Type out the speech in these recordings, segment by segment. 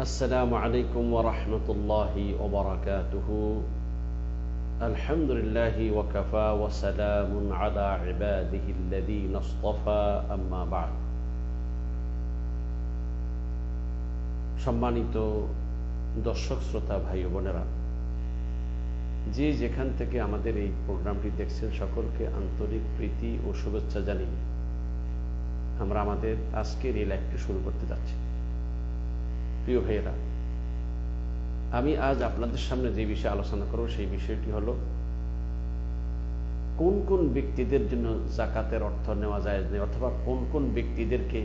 السلام عليكم ورحمة الله وبركاته الحمد لله وكفى وسلام على عباده الذين اصطفى أما بعد সম্মানিত দর্শক শ্রোতা ভাই বোনেরা যে যেখান থেকে আমাদের এই প্রোগ্রামটি দেখছেন সকলকে আন্তরিক প্রীতি ও শুভেচ্ছা জানিয়ে আমরা আমাদের আজকের এই লাইভটি শুরু করতে যাচ্ছি প্রিয় ভাইয়েরা, আমি আজ আপনাদের সামনে যে বিষয়ে আলোচনা করব, সেই বিষয়টি হলো, কোন কোন ব্যক্তিদের জন্য জাকাতের অর্থ নেওয়া যায় না অথবা কোন কোন ব্যক্তিদেরকে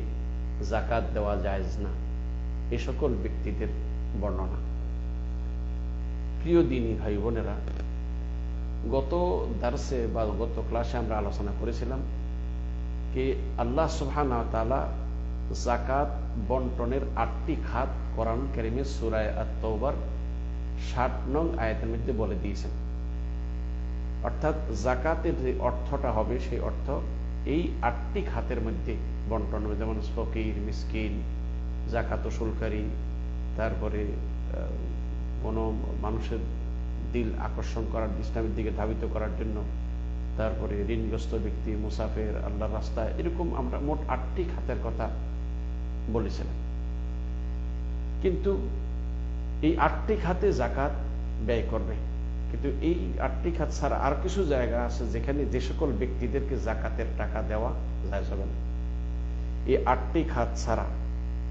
জাকাত দেওয়া যায় না, এ সকল ব্যক্তিদের বর্ণনা। প্রিয় দিনী ভাই বোনেরা, গত দার্সে বা গত ক্লাসে আমরা আলোচনা করেছিলাম যে আল্লাহ সুবহানা জাকাত বন্টনের আটটি খাত কোরআন কেরিমে সুরায় আত্মবার ষাট নং আয়াতের মধ্যে বলে দিয়েছেন। অর্থাৎ জাকাতের যে অর্থটা হবে সেই অর্থ এই আটটি খাতের মধ্যে বন্টন হবে। যেমন ফকির, মিসকিন জাকাত শুল্কারী, তারপরে কোনো মানুষের দিল আকর্ষণ করার, ইসলামের দিকে ধাবিত করার জন্য, তারপরে ঋণগ্রস্ত ব্যক্তি, মুসাফের আল্লাহ রাস্তা, এরকম আমরা মোট আটটি খাতের কথা বলেছিলাম কিন্তু এই আটটি খাতে জাকাত ব্যয় করবে। কিন্তু এই আটটি খাত ছাড়া আর কিছু জায়গা আছে যেখানে যে সকল ব্যক্তিদেরকে জাকাতের টাকা দেওয়া যায় যাবে না। এই আটটি খাত ছাড়া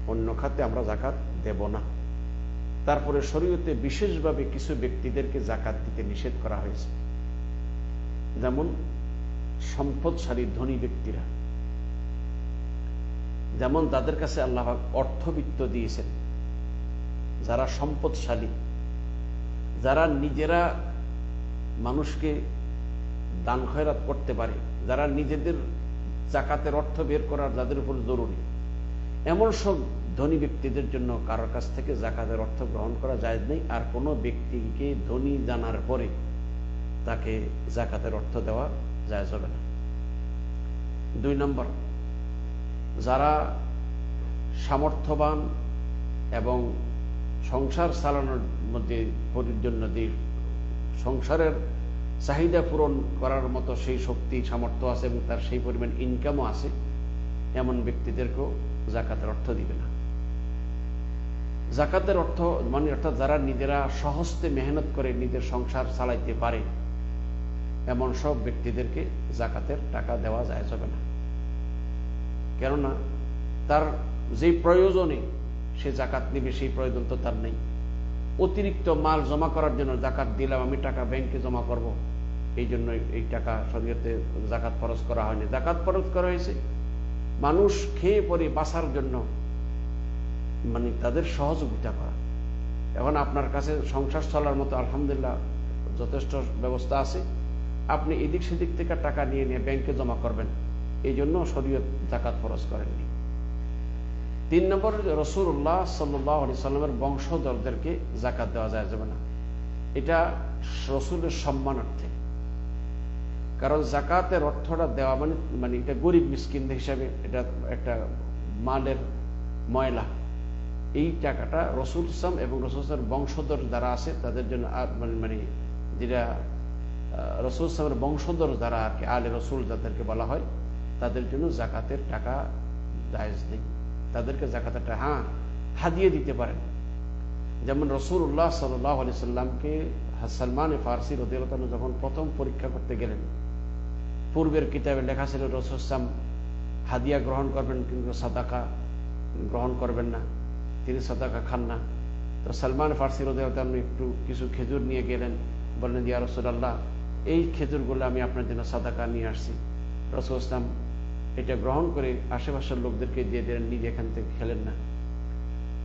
অন্য খাতে আমরা জাকাত দেব না। তারপরে শরীয়তে বিশেষভাবে কিছু ব্যক্তিদেরকে জাকাত দিতে নিষেধ করা হয়েছে। যেমন সম্পদশালী ধনী ব্যক্তিরা। যেমন তাদের কাছে আল্লাহ অর্থবিত্ত দিয়েছেন। যারা সম্পদশালী, যারা নিজেরা মানুষকে দান খয়রাত করতে পারে, যারা নিজেদের জাকাতের অর্থ বের করার যাদের উপর জরুরি। এমন সব ধনী ব্যক্তিদের জন্য কারোর কাছ থেকে জাকাতের অর্থ গ্রহণ করা যায় নেই, আর কোনো ব্যক্তিকে ধনী জানার পরে তাকে জাকাতের অর্থ দেওয়া যায় যাবে না। দুই নম্বর যারা সামর্থ্যবান এবং সংসার চালানোর মধ্যে জন্য যে সংসারের চাহিদা পূরণ করার মতো সেই শক্তি, সামর্থ্য আছে এবং তার সেই পরিমাণ ইনকামও আছে, এমন ব্যক্তিদেরকেও জাকাতের অর্থ দিবে না। জাকাতের অর্থ মানে অর্থাৎ যারা নিজেরা সহস্তে মেহনত করে নিজের সংসার চালাইতে পারে, এমন সব ব্যক্তিদেরকে জাকাতের টাকা দেওয়া যায় যাবে না। কেননা তার যে প্রয়োজনে সে জাকাত নিবে, সেই প্রয়োজন তো তার নেই। অতিরিক্ত মাল জমা করার জন্য জাকাত দিলাম, আমি টাকা ব্যাংকে জমা করব। এই জন্য এই টাকা শরীয়তে জাকাত ফরজ করা হয়নি। জাকাত ফরজ করা হয়েছে। মানুষ খেয়ে পরে বাঁচার জন্য মানে তাদের সহযোগিতা করা। এখন আপনার কাছে সংসার চলার মতো আলহামদুলিল্লাহ যথেষ্ট ব্যবস্থা আছে। আপনি এদিক সেদিক থেকে টাকা নিয়ে নিয়ে ব্যাংকে জমা করবেন। এই জন্য শরীয়ত জাকাত ফরজ করেননি। তিন নম্বর রসুল্লাহ সাল্লি সাল্লামের বংশধরদেরকে জাকাত দেওয়া যায় যাবে না। এটা রসুলের সম্মানার্থে। কারণ জাকাতের অর্থটা দেওয়া মানে মানে এটা গরিব মিসকিন হিসাবে এটা একটা মালের ময়লা। এই টাকাটা রসুল ইসলাম এবং রসুল ইসলামের বংশধর যারা আছে, তাদের জন্য মানে মানে যেটা রসুল ইসলামের বংশধর যারা আর কি, আলে রসুল যাদেরকে বলা হয় তাদের জন্য জাকাতের টাকা জায়জ নেই। তাদেরকে জাকাতের টাকা হ্যাঁ হাদিয়ে দিতে পারেন। যেমন রসুল উল্লাহ সাল্লাহ আলি সাল্লামকে সালমান ফার্সি রদিরতানু যখন প্রথম পরীক্ষা করতে গেলেন, পূর্বের কিতাবে লেখা ছিল, রসুল ইসলাম হাদিয়া গ্রহণ করবেন কিন্তু সাদাকা গ্রহণ করবেন না। তিনি সাদাকা খান না। তো সালমান ফার্সি রদিরতানু একটু কিছু খেজুর নিয়ে গেলেন, বললেন, ইয়া রসুল্লাহ এই খেজুরগুলো আমি আপনার জন্য সাদাকা নিয়ে আসছি। রসুল ইসলাম এটা গ্রহণ করে আশেপাশের লোকদেরকে দিয়ে দিলেন নিজে এখান থেকে খেলেন না।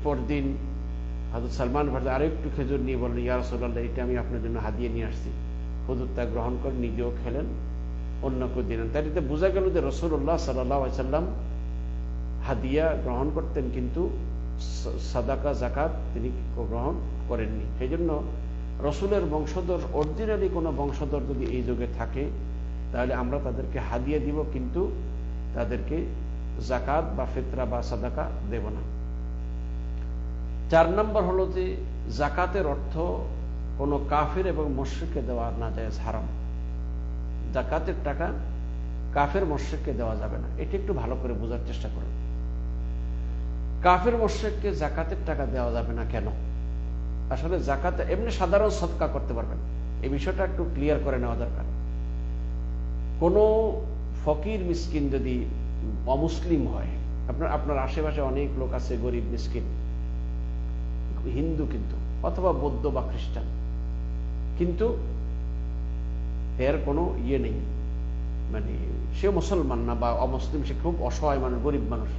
পরদিন হজরত সালমান ভারত আরও একটু খেজুর নিয়ে বললেন ইয়া রসুল্লাহ এটা আমি আপনার জন্য হাদিয়ে নিয়ে আসছি। হুজুর তা গ্রহণ করে নিজেও খেলেন অন্যকে দিলেন তাই এতে বোঝা গেল যে রসুল্লাহ সাল্লাহ সাল্লাম হাদিয়া গ্রহণ করতেন, কিন্তু সাদাকা জাকাত তিনি গ্রহণ করেননি। সেই জন্য রসুলের বংশধর, অরিজিনালি কোনো বংশধর যদি এই যুগে থাকে, তাহলে আমরা তাদেরকে হাদিয়ে দিব, কিন্তু তাদেরকে জাকাত বা ফিতরা বা সাদাকা দেব না। চার নম্বর হলো যে জাকাতের অর্থ কোনো কাফের এবং মস্যিককে দেওয়া না যায় হারাম। জাকাতের টাকা কাফের মস্যিককে দেওয়া যাবে না। এটি একটু ভালো করে বোঝার চেষ্টা করুন। কাফের মস্যিককে জাকাতের টাকা দেওয়া যাবে না কেন? আসলে জাকাত এমনি সাধারণ সৎকা করতে পারবেন। এই বিষয়টা একটু ক্লিয়ার করে নেওয়া দরকার। কোনো ফকির মিসকিন যদি অমুসলিম হয়, আপনার আপনার আশেপাশে অনেক লোক আছে গরিব মিসকিন, হিন্দু কিন্তু, অথবা বৌদ্ধ বা খ্রিস্টান। কিন্তু এর কোনো ইয়ে নেই। মানে সে মুসলমান না বা অমুসলিম, সে খুব অসহায় মানুষ, গরিব মানুষ।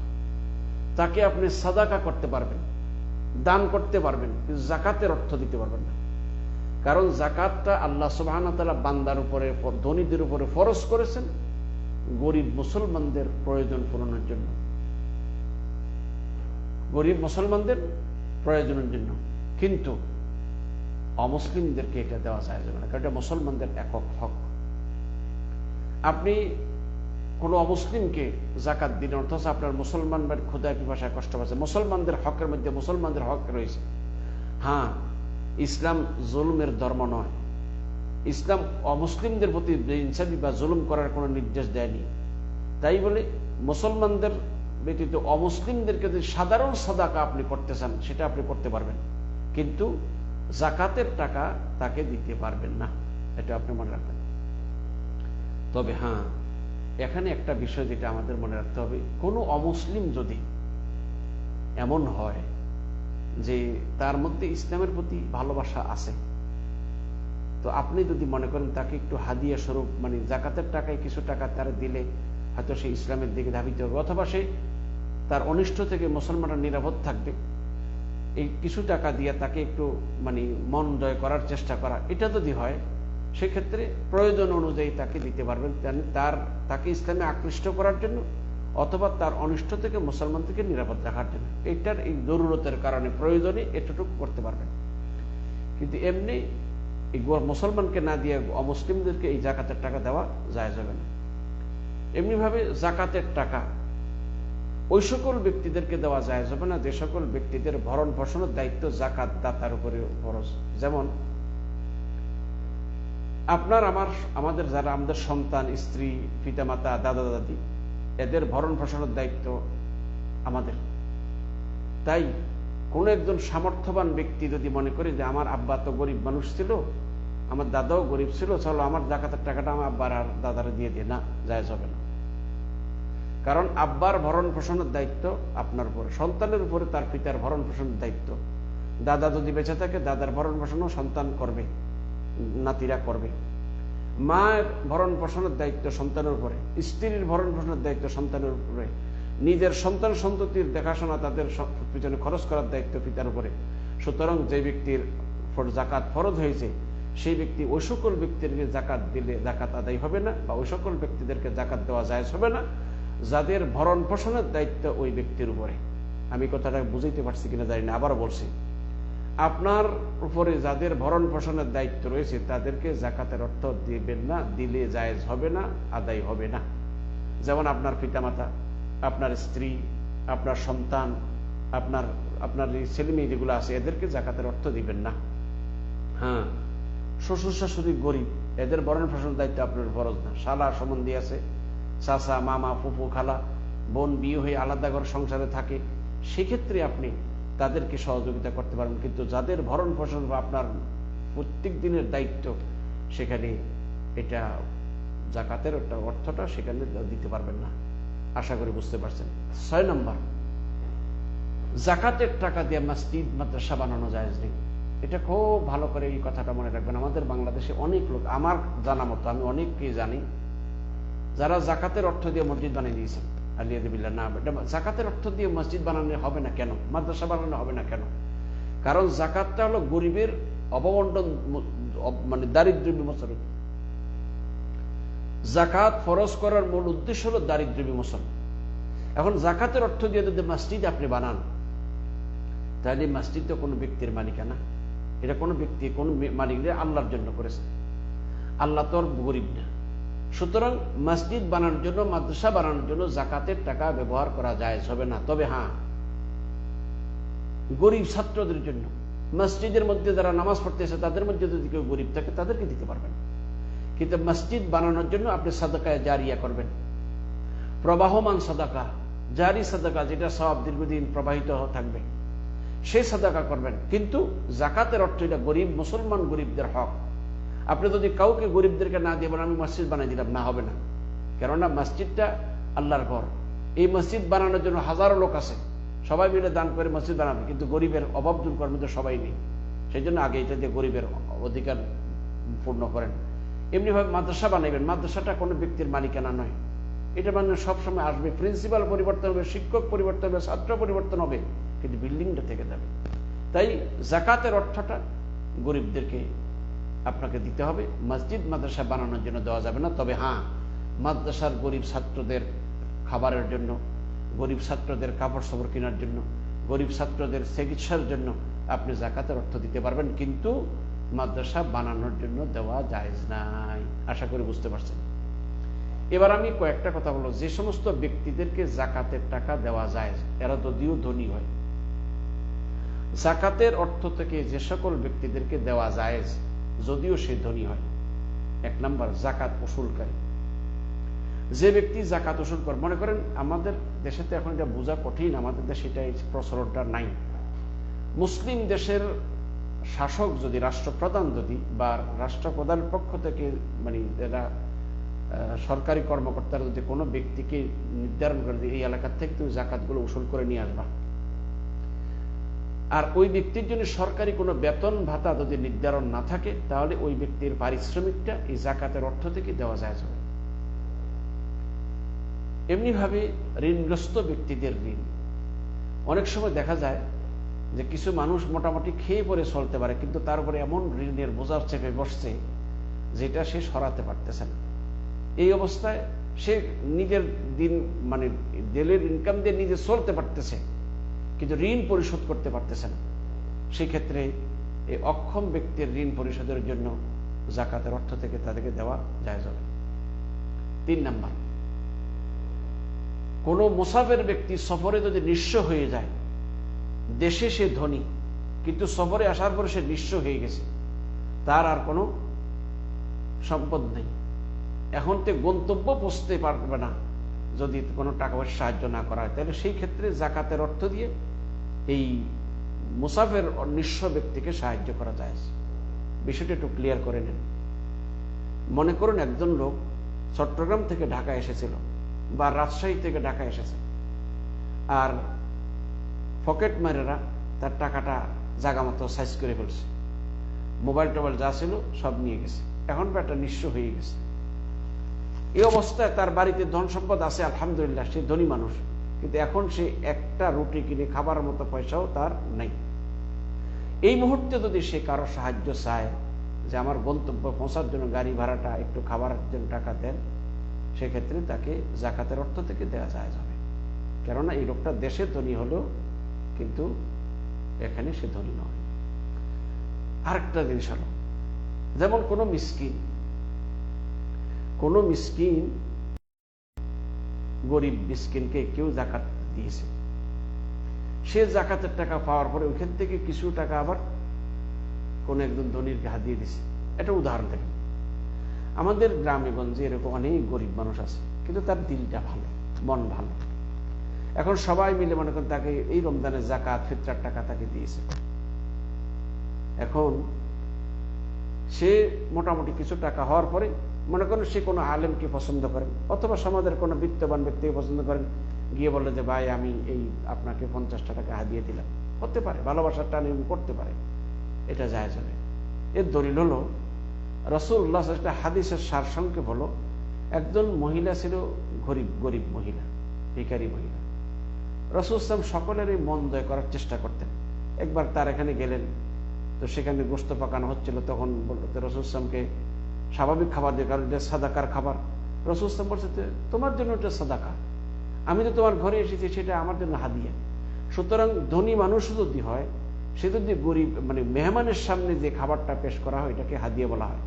তাকে আপনি সাদাকা করতে পারবেন, দান করতে পারবেন, কিন্তু জাকাতের অর্থ দিতে পারবেন না। কারণ জাকাতটা আল্লাহ সুবাহান তালা বান্দার উপরে, ধনীদের উপরে ফরজ করেছেন। গরিব মুসলমানদের প্রয়োজন পূরণের জন্য। গরিব মুসলমানদের প্রয়োজনের জন্য। কিন্তু অমুসলিমদেরকে এটা দেওয়া যায় না, কারণ এটা মুসলমানদের একক হক। আপনি কোনো অমুসলিমকে জাকাত দিন অর্থাৎ আপনার মুসলমান বা ক্ষুদায় পিপাসায় কষ্ট পাচ্ছে? মুসলমানদের হকের মধ্যে মুসলমানদের হক রয়েছে। হ্যাঁ ইসলাম জুলুমের ধর্ম নয়। ইসলাম অমুসলিমদের প্রতি ইনসাফি বা জুলুম করার কোনো নির্দেশ দেয়নি। তাই বলে মুসলমানদের ব্যতীত অমুসলিমদেরকে যদি সাধারণ সদাকা আপনি করতে চান সেটা আপনি করতে পারবেন। কিন্তু জাকাতের টাকা তাকে দিতে পারবেন না। এটা আপনি মনে রাখবেন। তবে হ্যাঁ এখানে একটা বিষয় যেটা আমাদের মনে রাখতে হবে, কোনো অমুসলিম যদি এমন হয় যে তার মধ্যে ইসলামের প্রতি ভালোবাসা আছে তো আপনি যদি মনে করেন তাকে একটু হাদিয়া স্বরূপ মানে জাকাতের টাকায় কিছু টাকা তারা দিলে হয়তো সে ইসলামের দিকে ধাবিত হবে, অথবা সে তার অনিষ্ট থেকে মুসলমানরা নিরাপদ থাকবে। এই কিছু টাকা দিয়ে তাকে একটু মানে মন জয় করার চেষ্টা করা, এটা যদি হয়, সেক্ষেত্রে প্রয়োজন অনুযায়ী তাকে দিতে পারবেন তার তাকে ইসলামে আকৃষ্ট করার জন্য, অথবা তার অনিষ্ট থেকে মুসলমান থেকে নিরাপদ রাখার জন্য। এটার এই জরুরতের কারণে প্রয়োজনে এতটুকু করতে পারবেন। কিন্তু এমনি এই মুসলমানকে না দিয়ে অমুসলিমদেরকে এই জাকাতের টাকা দেওয়া যায় যাবে না। এমনিভাবে জাকাতের টাকা ওই সকল ব্যক্তিদেরকে দেওয়া যায় যাবে না, যে সকল ব্যক্তিদের ভরণ পোষণের দায়িত্ব জাকাত দাতার উপরে খরচ যেমন, আপনার, আমার, আমাদের যারা আমাদের সন্তান, স্ত্রী, পিতামাতা, দাদা, দাদি, এদের ভরণ পোষণের দায়িত্ব আমাদের। তাই কোন একজন সামর্থ্যবান ব্যক্তি যদি মনে করে যে আমার আব্বা তো গরিব মানুষ ছিল, আমার দাদাও গরিব ছিল, চলো আমার জাকাতের টাকাটা আমার আব্বার আর দাদারে দিয়ে দিয়ে না যায় যাবে না। কারণ আব্বার ভরণ পোষণের দায়িত্ব আপনার উপরে, সন্তানের উপরে তার পিতার ভরণ পোষণের দায়িত্ব। দাদা যদি বেঁচে থাকে, দাদার ভরণ পোষণও সন্তান করবে, নাতিরা করবে। মায়ের ভরণ পোষণের দায়িত্ব সন্তানের উপরে, স্ত্রীর ভরণ পোষণের দায়িত্ব সন্তানের উপরে। নিজের সন্তান সন্ততির দেখাশোনা তাদের পিছনে খরচ করার দায়িত্ব পিতার উপরে। সুতরাং যে ব্যক্তির জাকাত ফরজ হয়েছে, সেই ব্যক্তি ওই সকল ব্যক্তিদেরকে জাকাত দিলে জাকাত আদায় হবে না বা ওই সকল ব্যক্তিদেরকে জাকাত দেওয়া যায় হবে না। যাদের ভরণ পোষণের দায়িত্ব ওই ব্যক্তির উপরে। আমি কথাটা বুঝাইতে পারছি কিনা জানি না আবার বলছি। আপনার উপরে যাদের ভরণ পোষণের দায়িত্ব রয়েছে, তাদেরকে জাকাতের অর্থ দিবেন না, দিলে জায়েজ হবে না, আদায় হবে না। যেমন আপনার পিতামাতা। আপনার স্ত্রী, আপনার সন্তান, আপনার আপনার ছেলে মেয়ে যেগুলো আছে, এদেরকে জাকাতের অর্থ দিবেন না। হ্যাঁ শ্বশুর শাশুড়ি গরিব, এদের ভরণ পোষণের দায়িত্ব আপনার ফরজ না। শালা সম্বন্ধী আছে, চাচা, মামা ফুপু খালা, বোন, বিয়ে হয়ে আলাদা ঘর সংসারে থাকে, সেক্ষেত্রে আপনি তাদেরকে সহযোগিতা করতে পারবেন। কিন্তু যাদের ভরণ পোষণ বা আপনার প্রত্যেক দিনের দায়িত্ব, সেখানে এটা জাকাতের একটা অর্থটা সেখানে দিতে পারবেন না। আশা করি বুঝতে পারছেন। ছয় নম্বর, জাকাতের টাকা দিয়ে মসজিদ, মাদ্রাসা বানানো যায় নেই। এটা খুব ভালো করে এই কথাটা মনে রাখবেন। আমাদের বাংলাদেশে অনেক লোক, আমার জানা মতো, আমি অনেককে জানি, যারা জাকাতের অর্থ দিয়ে মসজিদ বানিয়ে দিয়েছেন। আলিয়া দেবিল্লা না, এটা জাকাতের অর্থ দিয়ে মসজিদ বানানো হবে না কেন? মাদ্রাসা বানানো হবে না কেন? কারণ জাকাতটা হলো গরিবের অবমন্ডন মানে দারিদ্র বিমোচন জাকাত ফরজ করার মূল উদ্দেশ্য হল দারিদ্র বিমোচন। এখন জাকাতের অর্থ দিয়ে যদি মসজিদ আপনি বানান, তাহলে মসজিদ তো কোনো ব্যক্তির মালিকানা। এটা কোনো ব্যক্তি, কোনো মালিক আল্লাহর জন্য করেছে। আল্লাহ তো গরিব না। সুতরাং মসজিদ বানানোর জন্য, মাদ্রাসা বানানোর জন্য জাকাতের টাকা ব্যবহার করা যায় হবে না। তবে হ্যাঁ গরিব ছাত্রদের জন্য, মসজিদের মধ্যে যারা নামাজ পড়তেছে, তাদের মধ্যে যদি কেউ গরিব থাকে, তাদেরকে দিতে পারবেন। কিন্তু মসজিদ বানানোর জন্য আপনি সাদাকায় জারিয়া করবেন। প্রবাহমান সাদাকা, জারি সাদাকা যেটা সব দীর্ঘদিন প্রবাহিত থাকবে সেই সাদাকা করবেন। কিন্তু জাকাতের অর্থ এটা গরিব, মুসলমান গরিবদের হক। আপনি যদি কাউকে গরিবদেরকে না দিয়ে আমি মসজিদ বানাই দিলাম, না হবে না। কেননা মসজিদটা আল্লাহর ঘর। এই মসজিদ বানানোর জন্য হাজারো লোক আছে। সবাই মিলে দান করে মসজিদ বানাবে, কিন্তু গরিবের অভাব দূর করার মধ্যে সবাই নেই। সেই জন্য আগে এটা দিয়ে গরিবের অধিকার পূর্ণ করেন। এমনিভাবে মাদ্রাসা বানাইবেন। মাদ্রাসাটা কোনো ব্যক্তির মালিকানা নয়। এটা মানে সবসময় আসবে। প্রিন্সিপাল পরিবর্তন হবে, শিক্ষক পরিবর্তন হবে, ছাত্র পরিবর্তন হবে, কিন্তু বিল্ডিংটা থেকে যাবে। তাই জাকাতের অর্থটা গরিবদেরকে আপনাকে দিতে হবে। মসজিদ মাদ্রাসা বানানোর জন্য দেওয়া যাবে না। তবে হ্যাঁ মাদ্রাসার গরিব ছাত্রদের খাবারের জন্য, গরিব ছাত্রদের কাপড় সাপড় কেনার জন্য, গরিব ছাত্রদের চিকিৎসার জন্য আপনি জাকাতের অর্থ দিতে পারবেন। কিন্তু মাদ্রাসা বানানোর জন্য দেওয়া যায় নাই। আশা করি বুঝতে পারছেন। এবার আমি কয়েকটা কথা বলব। যে সমস্ত ব্যক্তিদেরকে জাকাতের টাকা দেওয়া যায়, এরা যদিও ধনী হয়। জাকাতের অর্থ থেকে যে সকল ব্যক্তিদেরকে দেওয়া যায়, যদিও সে ধনী হয়। এক নাম্বার, জাকাত উসুলকারী। যে ব্যক্তি জাকাত উসুল করে, মনে করেন আমাদের দেশে তো এখন এটা বোঝা কঠিন, আমাদের দেশে এটা প্রচলনটা নাই। মুসলিম দেশের শাসক যদি রাষ্ট্রপ্রধান যদি বা রাষ্ট্রপ্রধানের পক্ষ থেকে মানে এরা সরকারি কর্মকর্তারা যদি কোনো ব্যক্তিকে নির্ধারণ করে দিয়ে এই এলাকার থেকে তুমি জাকাতগুলো উসুল করে নিয়ে আসবা। আর ওই ব্যক্তির জন্য সরকারি কোনো বেতন ভাতা যদি নির্ধারণ না থাকে, তাহলে ওই ব্যক্তির পারিশ্রমিকটা এই জাকাতের অর্থ থেকে দেওয়া যায় যাবে এমনিভাবে ঋণগ্রস্ত ব্যক্তিদের ঋণ, অনেক সময় দেখা যায় যে কিছু মানুষ মোটামুটি খেয়ে পরে চলতে পারে, কিন্তু তার উপরে এমন ঋণের বোঝার চেপে বসছে যেটা সে সরাতে পারতেছে না। এই অবস্থায় সে নিজের দিন মানে ডেলের ইনকাম দিয়ে নিজে চলতে পারতেছে, কিন্তু ঋণ পরিশোধ করতে পারতেছে না। সেক্ষেত্রে এই অক্ষম ব্যক্তির ঋণ পরিশোধের জন্য জাকাতের অর্থ থেকে তাদেরকে দেওয়া যায় যাবে তিন নাম্বার, কোনো মুসাফের ব্যক্তি সফরে যদি নিঃস্ব হয়ে যায় দেশে সে ধনী, কিন্তু সফরে আসার পরে সে নিঃস্ব হয়ে গেছে। তার আর কোনো সম্পদ নেই। এখন তো গন্তব্য পৌঁছতে পারবে না, যদি কোনো টাকা পয়সা সাহায্য না করা হয়। তাহলে সেই ক্ষেত্রে জাকাতের অর্থ দিয়ে এই মুসাফের নিঃস্ব ব্যক্তিকে সাহায্য করা যায়। বিষয়টা একটু ক্লিয়ার করে নেন। মনে করুন একজন লোক চট্টগ্রাম থেকে ঢাকা এসেছিল বা রাজশাহী থেকে ঢাকা এসেছে। আর পকেট মারেরা তার টাকাটা জাগা মতো সাইজ করে ফেলছে। মোবাইল টোবাইল যা ছিল সব নিয়ে গেছে। এখন একটা নিঃস্ব হয়ে গেছে। এই অবস্থায় তার বাড়িতে ধন সম্পদ আছে, আলহামদুলিল্লাহ, সে ধনী মানুষ। কিন্তু এখন সে একটা রুটি কিনে খাবার মতো পয়সাও তার নেই। এই মুহূর্তে যদি সে কারও সাহায্য চায় যে আমার গন্তব্য পৌঁছার জন্য গাড়ি ভাড়াটা, একটু খাবারের জন্য টাকা দেন, সেক্ষেত্রে তাকে জাকাতের অর্থ থেকে দেওয়া যায় যাবে কেননা এই লোকটা দেশে ধনী হলেও কিন্তু এখানে সে ধনী নয়। আরেকটা জিনিস হলো, যেমন কোনো মিসকিন, কোন মিসকিন গরিব মিসকিনকে কেউ জাকাত দিয়েছে। সে জাকাতের টাকা পাওয়ার পরে ওইখান থেকে কিছু টাকা আবার কোন একজন ধনির হাত দিয়ে দিছে। এটা উদাহরণ দেখেন। আমাদের গ্রামে গঞ্জে এরকম অনেক গরিব মানুষ আছে, কিন্তু তার দিলটা ভালো, মন ভালো। এখন সবাই মিলে মনে করেন তাকে এই রমজানের জাকাত ফিতরার টাকা তাকে দিয়েছে। এখন সে মোটামুটি কিছু টাকা হওয়ার পরে মনে করেন সে কোনো আলেমকে পছন্দ করেন অথবা সমাজের কোনো বিত্তবান ব্যক্তিকে পছন্দ করেন, গিয়ে বলল যে, ভাই, আমি এই আপনাকে পঞ্চাশটা টাকা হাদিয়ে দিলাম। হতে পারে, ভালোবাসার টান করতে পারে, এটা যায় চলে এর দলিল হলো রসুল্লাহ একটা হাদিসের সার সংক্ষেপ হলো, একজন মহিলা ছিল গরিব গরিব মহিলা ভিকারি মহিলা। রসুল ইসলাম সকলেরই মন দয় করার চেষ্টা করতেন। একবার তার এখানে গেলেন, তো সেখানে গোস্ত পাকানো হচ্ছিল, তখন বলল রসুল ইসলামকে স্বাভাবিক খাবার দিয়ে কারণ এটা সাদাকার খাবার। রসুল ইসলাম বলছে তোমার জন্য এটা সাদাকা। আমি তো তোমার ঘরে এসেছি, সেটা আমার জন্য হাদিয়া। সুতরাং ধনী মানুষ যদি হয়, সে যদি গরিব মানে মেহমানের সামনে যে খাবারটা পেশ করা হয়, এটাকে হাদিয়া বলা হয়।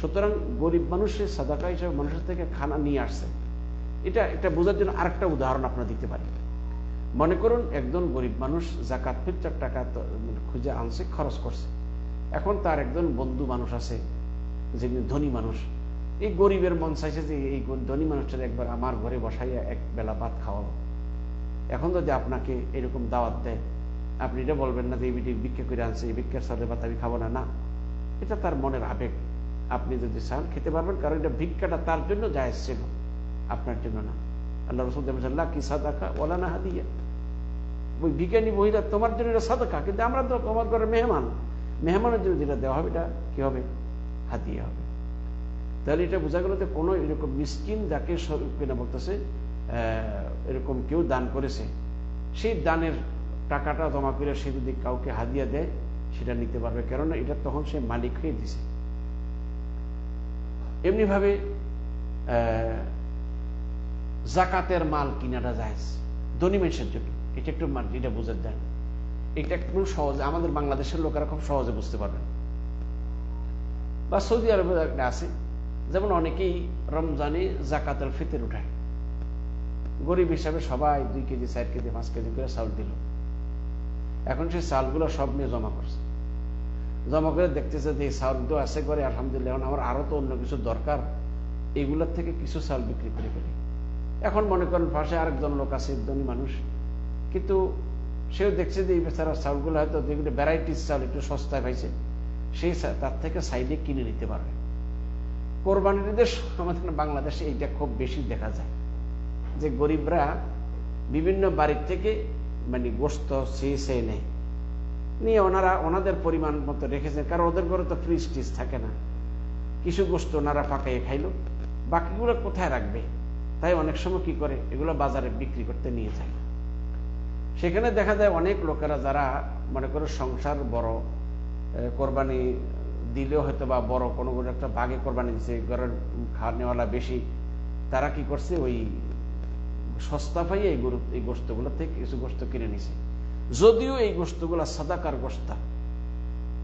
সুতরাং গরিব মানুষের সাদাকা হিসাবে মানুষের থেকে খানা নিয়ে আসছে। এটা এটা বোঝার জন্য আরেকটা উদাহরণ আপনারা দিতে পারি মনে করুন একজন গরিব মানুষ জাকাত ফিরটার টাকা খুঁজে আনছে, খরচ করছে। এখন তার একজন বন্ধু মানুষ আছে, যিনি ধনী মানুষ। এই গরিবের মন চাইছে যে এই ধনী মানুষটার একবার আমার ঘরে বসাইয়া এক বেলা ভাত খাওয়াবো। এখন যদি আপনাকে এরকম দাওয়াত দেয়, আপনি এটা বলবেন না যে এই বিটি ভিক্ষা করে আনছে, এই ভিক্ষার সাথে ভাত আমি খাব না না। এটা তার মনের আবেগ। আপনি যদি চান খেতে পারবেন, কারণ এটা ভিক্ষাটা তার জন্য যায় ছিল, আপনার জন্য না। আল্লাহ রসুল আল্লাহ কি সাদাকা ওলা না হাদিয়া। ওই বিজ্ঞানী বহিরা তোমার জন্য এটা সাদাকা, কিন্তু আমরা তো আমার ঘরে মেহমান। মেহমানের জন্য যেটা দেওয়া হবে, এটা কি হবে? হাতিয়ে হবে। তাহলে এটা বোঝা গেল যে কোনো এরকম মিসকিন যাকে কিনা বলতেছে এরকম কেউ দান করেছে, সেই দানের টাকাটা জমা করে সে যদি কাউকে হাদিয়া দেয়, সেটা নিতে পারবে। কেননা এটা তখন সে মালিক হয়ে দিছে। এমনিভাবে জাকাতের মাল কিনাটা যায় ধনী মানুষের জন্য। এটা একটু এটা বুঝে দেন। এটা একটু সহজে আমাদের বাংলাদেশের লোকেরা খুব সহজে বুঝতে পারবেন বা সৌদি আরবে আছে, যেমন অনেকেই রমজানে জাকাতের ফিতের উঠায়। গরিব হিসাবে সবাই দুই কেজি, চার কেজি, পাঁচ কেজি করে চাউল দিল। এখন সেই চাউলগুলো সব নিয়ে জমা করছে। জমা করে দেখতেছে যে এই চাউলগুলো আছে করে আলহামদুলিল্লাহ, এখন আমার আরও তো অন্য কিছু দরকার। এগুলোর থেকে কিছু চাউল বিক্রি করে ফেলি। এখন মনে করেন পাশে আরেকজন লোক আছে, ধনী মানুষ। কিন্তু সেও দেখছে যে এই বেচারা চাউলগুলো হয়তো যেগুলো ভ্যারাইটিস চাউল একটু সস্তায় পাইছে। সেই তার থেকে সাইডে কিনে নিতে পারবে। কোরবানির দেশ আমাদের বাংলাদেশে এইটা খুব বেশি দেখা যায়। যে গরিবরা বিভিন্ন বাড়ির থেকে মানে গোস্ত চেয়ে নেয় নিয়ে ওনারা ওনাদের পরিমাণ মতো রেখেছেন। কারণ ওদের ঘরে তো ফ্রিজ টিজ থাকে না। কিছু গোস্ত ওনারা পাকাইয়ে খাইল। বাকিগুলো কোথায় রাখবে? তাই অনেক সময় কি করে? এগুলো বাজারে বিক্রি করতে নিয়ে যায়। সেখানে দেখা যায় অনেক লোকেরা যারা মনে করে সংসার বড় কোরবানি দিলেও হয়তো বা বড় কোনো কোনো একটা বাঘে কোরবানি দিচ্ছে ঘরের খাওয়া নেওয়ালা বেশি, তারা কি করছে? ওই সস্তা পাই এই গরু, এই গোস্তগুলো থেকে কিছু গোস্ত কিনে নিছে। যদিও এই গোস্তগুলো সাদাকার গোস্তা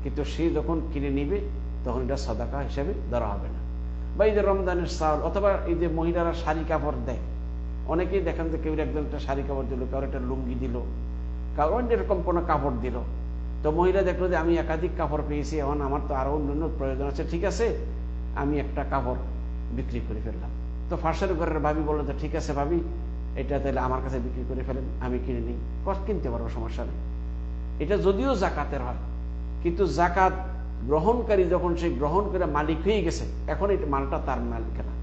কিন্তু সে যখন কিনে নিবে, তখন এটা সাদাকা হিসাবে ধরা হবে না। বা যে রমজানের চাউল অথবা এই যে মহিলারা শাড়ি কাপড় দেয়। অনেকেই দেখেন যে কেউ একজন একটা শাড়ি কাপড় দিল কারও একটা লুঙ্গি দিল অন্য এরকম কোনো কাপড় দিল। তো মহিলা দেখল যে আমি একাধিক কাপড় পেয়েছি, এখন আমার তো আরও অন্যান্য প্রয়োজন আছে, ঠিক আছে, আমি একটা কাপড় বিক্রি করে ফেললাম। তো ফার্সের ঘরের ভাবি বলল যে ঠিক আছে ভাবি, এটা তাহলে আমার কাছে বিক্রি করে ফেলেন, আমি কিনে নিই। কিনতে পারব, সমস্যা নেই। এটা যদিও জাকাতের হয়, কিন্তু জাকাত গ্রহণকারী যখন সে গ্রহণ করে মালিক হয়ে গেছে, এখন এই মালটা তার মালিক না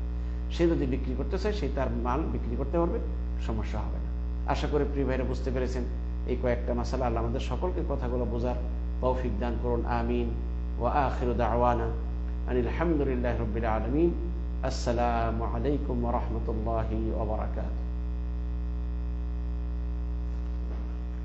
সে যদি বিক্রি করতে চায়, সে তার মাল বিক্রি করতে পারবে, সমস্যা হবে না। আশা করি প্রিয় ভাইরা বুঝতে পেরেছেন এই কয়েকটা মাসালা। আল্লাহ আমাদের সকলকে কথাগুলো বোঝার তৌফিক দান করুন, আমিন। ও আখির আনিল আলহামদুলিল্লাহ রবিল আলমিন। আসসালামু আলাইকুম রহমতুল্লাহি ওবরাকাত